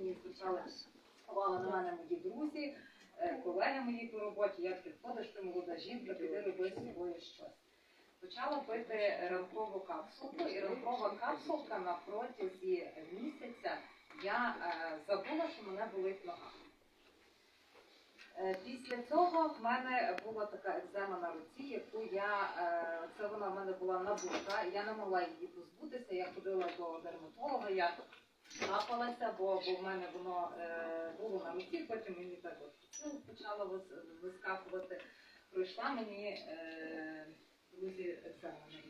мені увага на мене мої друзі, е, колеги мої по роботі, як ти ходиш, ти молода жінка, піди роби з собою щось. Почала пити ранкову капсулку, і ранкова капсулка на протязі місяця я е, забула, що мене болить нога. Е, Після цього в мене була така екзема на руці, яку я е, це вона в мене була набута. Я не могла її позбутися. Я ходила до дерматолога, я лапалася, бо, бо в мене воно е, було на руці, потім мені так от ну, почало вис- вискакувати. Пройшла мені е, друзі руці.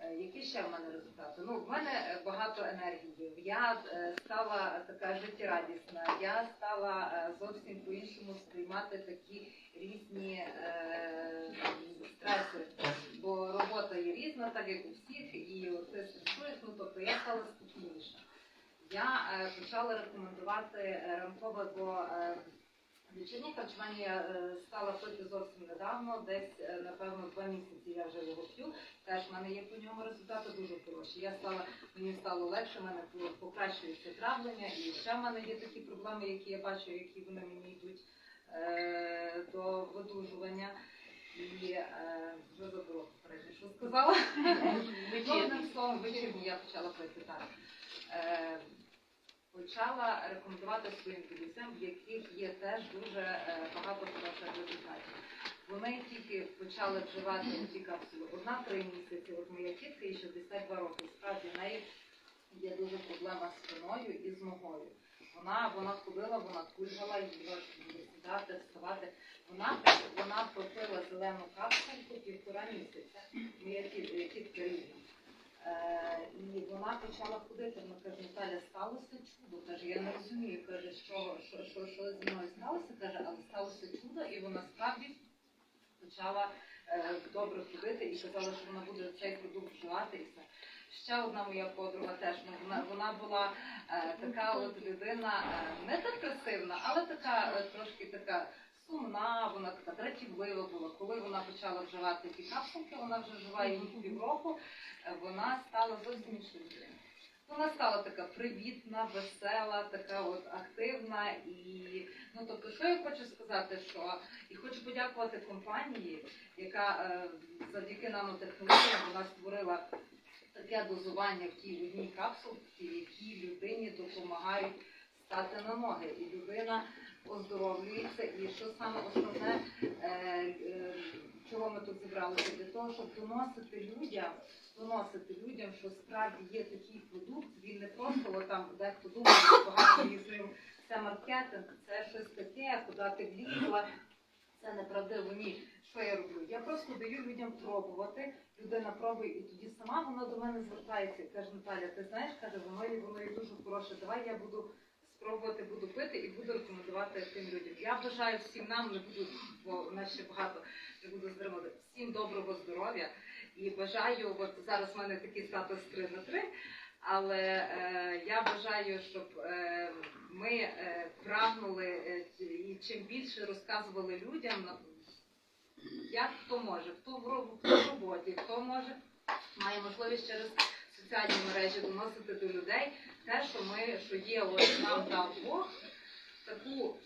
Е, Які ще в мене результати? Ну, в мене багато енергії. Я е, стала така життєрадісна, я стала е, зовсім по-іншому сприймати такі різні е, стреси. Бо робота є різна, так як у всіх, і от ти стресуєш, ну тобто я стала спокійніша. Я е, почала рекомендувати е, ранкове, бо Вечірнє харчування я е, стала пити зовсім недавно, десь, напевно, два місяці я вже його п'ю. Теж в мене є по ньому результати дуже хороші. Я стала, мені стало легше, в мене по- покращується травлення, і ще в мене є такі проблеми, які я бачу, які вони мені йдуть е, до видужування. І е, вже забула попередньо, що сказала. Словом, вечірні я почала пити так. Е, почала рекомендувати своїм друзям, в яких є теж дуже е, багато результатів. Вони тільки почали вживати ці капсули одна три місяці. От моя тітка їй 62 роки. Справді в неї є дуже проблема з спиною і з ногою. Вона вона ходила, вона їй було сідати, вставати. Вона вона пропила зелену капсулку півтора місяця. Моя тіт- тітка рідна. Е, і вона почала ходити. Вона каже, Наталя, сталося чудо. Каже, я не розумію. Каже, що, що, що, що зі мною сталося? Каже, але сталося чудо, і вона справді почала е, добре ходити і казала, що вона буде цей продукт вживати і все. Ще одна моя подруга теж ну, вона, вона була е, така от людина, е, не депресивна, але така е, трошки така сумна, вона така дратівлива була. Коли вона почала вживати ті капсулки, вона вже вживає їх півроку, е, вона стала зовсім іншою людиною. Вона стала така привітна, весела, така от активна і ну тобто, що я хочу сказати, що і хочу подякувати компанії, яка е, завдяки нанотехнологіям вона створила таке дозування в тій одній капсулці, які людині допомагають стати на ноги. І людина оздоровлюється. І що саме основне, е, е, чого ми тут зібралися, для того, щоб доносити людям, доносити людям, що справді є такий продукт, він не просто от там дехто думає, що багато їздив, це маркетинг, це щось таке, куди ти влізла. Це неправдиво, ні. Що я роблю? Я просто даю людям пробувати. Людина пробує, і тоді сама вона до мене звертається і каже, Наталя, ти знаєш, каже, воно є воно є дуже хороше. Давай я буду спробувати, буду пити і буду рекомендувати тим людям. Я бажаю всім нам, не буду, бо нас ще багато не буду здримати, всім доброго здоров'я. І бажаю, от зараз в мене такий статус 3 на 3, але е, я бажаю, щоб е, ми е, прагнули е, і чим більше розказували людям, як хто може, хто в роботі, хто може, має можливість через соціальні мережі доносити до людей те, що ми, що є, от нам дав Бог, таку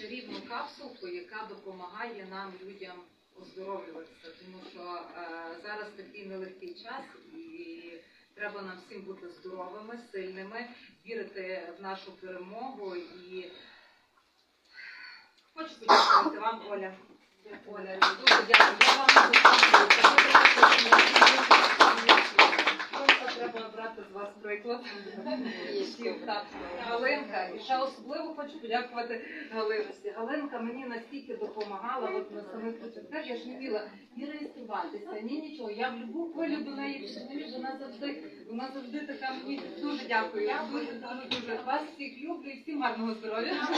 чарівну капсулку, яка допомагає нам людям оздоровлюватися, тому що е, зараз такий нелегкий час і треба нам всім бути здоровими, сильними, вірити в нашу перемогу і хочу подякувати вам, Оля. Оля, дуже дякую. Просто треба брати з вас приклад. Всім, так. І ще особливо хочу подякувати Галиності. Галинка мені настільки допомагала, от на самих початках я ж не вміла ні реєструватися, ні нічого. Я в любу хвилю до неї пішли. вона завжди, вона завжди така мені дуже дякую. Я дуже дуже дуже вас всіх люблю і всім гарного здоров'я.